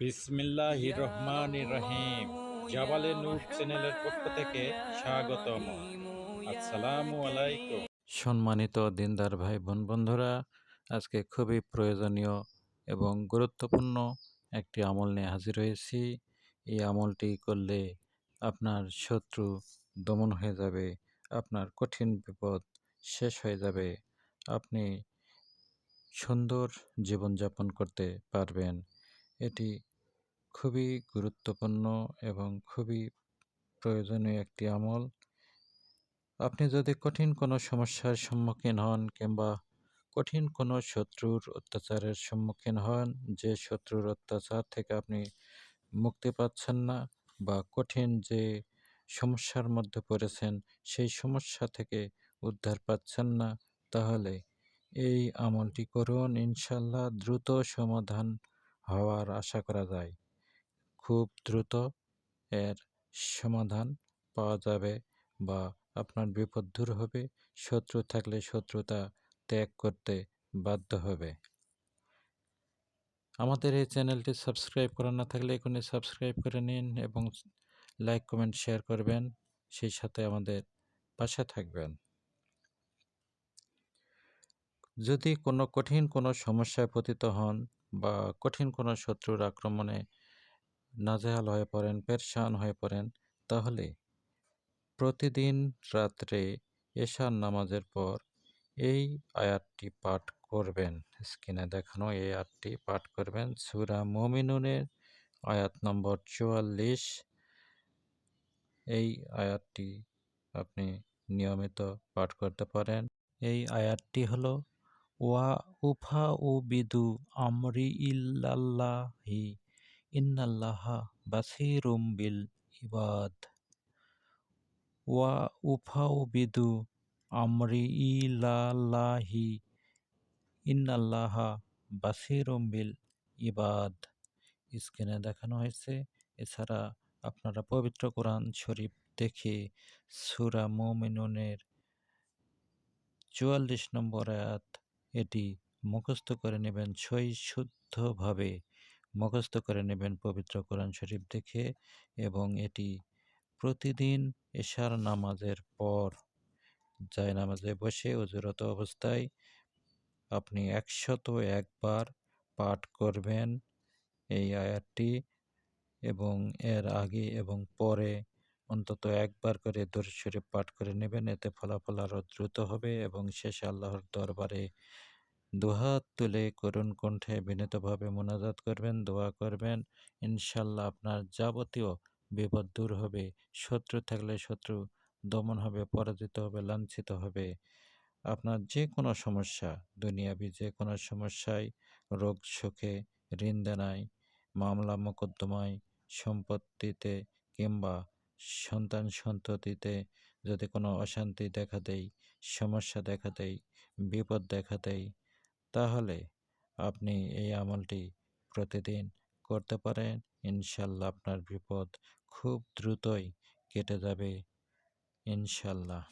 বিসমিল্লাহ রহমান রহিম। জাবালে নূর চ্যানেলের পক্ষ থেকে স্বাগতম। আসসালামু আলাইকুম। সম্মানিত দিনদার ভাই বোন বন্ধুরা আজকে খুবই প্রয়োজনীয় এবং গুরুত্বপূর্ণ একটি আমল নিয়ে হাজির হয়েছি। এই আমলটি করলে আপনার শত্রু দমন হয়ে যাবে আপনার কঠিন বিপদ শেষ হয়ে যাবে। আপনি সুন্দর জীবনযাপন করতে পারবেন। এটি খুবই গুরুত্বপূর্ণ এবং খুবই প্রয়োজনীয় একটি আমল। আপনি যদি কঠিন কোনো সমস্যার সম্মুখীন হন কিংবা কঠিন কোনো শত্রুর অত্যাচারের সম্মুখীন হন, যে শত্রুর অত্যাচার থেকে আপনি মুক্তি পাচ্ছেন না বা কঠিন যে সমস্যার মধ্যে পড়েছেন, সেই সমস্যা থেকে উদ্ধার পাচ্ছেন না, তাহলে এই আমলটি করুন। ইনশাল্লাহ দ্রুত সমাধান হওয়ার আশা করা যায়। খুব দ্রুত এর সমাধান পাওয়া যাবে বা আপনার বিপদ দূর হবে, শত্রু থাকলে শত্রুতা ত্যাগ করতে বাধ্য হবে। আমাদের এই চ্যানেলটি সাবস্ক্রাইব করা না থাকলে এখনই সাবস্ক্রাইব করে নিন এবং লাইক, কমেন্ট, শেয়ার করবেন। সেই সাথে আমাদের পাশে থাকবেন। যদি কোনো কঠিন কোনো সমস্যায় পতিত হন বা কঠিন কোনো শত্রুর আক্রমণে নাজেহাল হয়ে পড়েন, পেরশান হয়ে পড়েন, তাহলে প্রতিদিন রাত্রে এশার নামাজের পর এই আয়াতটি পাঠ করবেন। স্ক্রিনে দেখানো এই আয়াতটি পাঠ করবেন। সুরা মমিনুনের আয়াত নম্বর চুয়াল্লিশ। এই আয়াতটি আপনি নিয়মিত পাঠ করতে পারেন। এই আয়াতটি হলো, ওয়া উফা উ বিদু আমরি ইল্লাল্লাহি ইন্নাল্লাহা বাসিরুম বিল ইবাদ ওয়া উফাউ বিদু আমরি ইলাল্লাহি ইন্নাল্লাহা বাসিরুম বিল ইবাদ স্ক্রিনে দেখানো হয়েছে। এছাড়া আপনারা পবিত্র কোরআন শরীফ দেখে সুরা মোমিনুনের চুয়াল্লিশ নম্বর আয়াত এটি মুখস্থ করে নেবেন সই শুদ্ধভাবে মুখস্থ করে নেবেন পবিত্র কোরআন শরীফ দেখে এবং এটি প্রতিদিন এশার নামাজের পর যায় নামাজে বসে অজুরত অবস্থায় আপনি একশত একবার পাঠ করবেন এই আয়াতটি এবং এর আগে এবং পরে অন্তত একবার করে দরুদ শরীফ পাঠ করে নেবেন, এতে ফলাফল আরও দ্রুত হবে এবং শেষে আল্লাহর দরবারে দুহাত তুলে করুণ কণ্ঠে বিনীতভাবে মোনাজাত করবেন, দোয়া করবেন। ইনশাল্লাহ আপনার যাবতীয় বিপদ দূর হবে, শত্রু থাকলে শত্রু, দমন হবে, পরাজিত হবে, লাঞ্ছিত হবে। আপনার যে কোনো সমস্যা, দুনিয়াবি যে কোনো সমস্যায়, রোগ সুখে ঋণ দেনায় মামলা, মোকদ্দমায়, সম্পত্তিতে কিংবা সন্তান সন্ততিতে যদি কোনো অশান্তি দেখা দেয়, সমস্যা দেখা দেয়, বিপদ দেখা দেয় তাহলে আপনি এই আমলটি প্রতিদিন করতে পারেন। ইনশাল্লাহ আপনার বিপদ খুব দ্রুতই কেটে যাবে। ইনশাল্লাহ।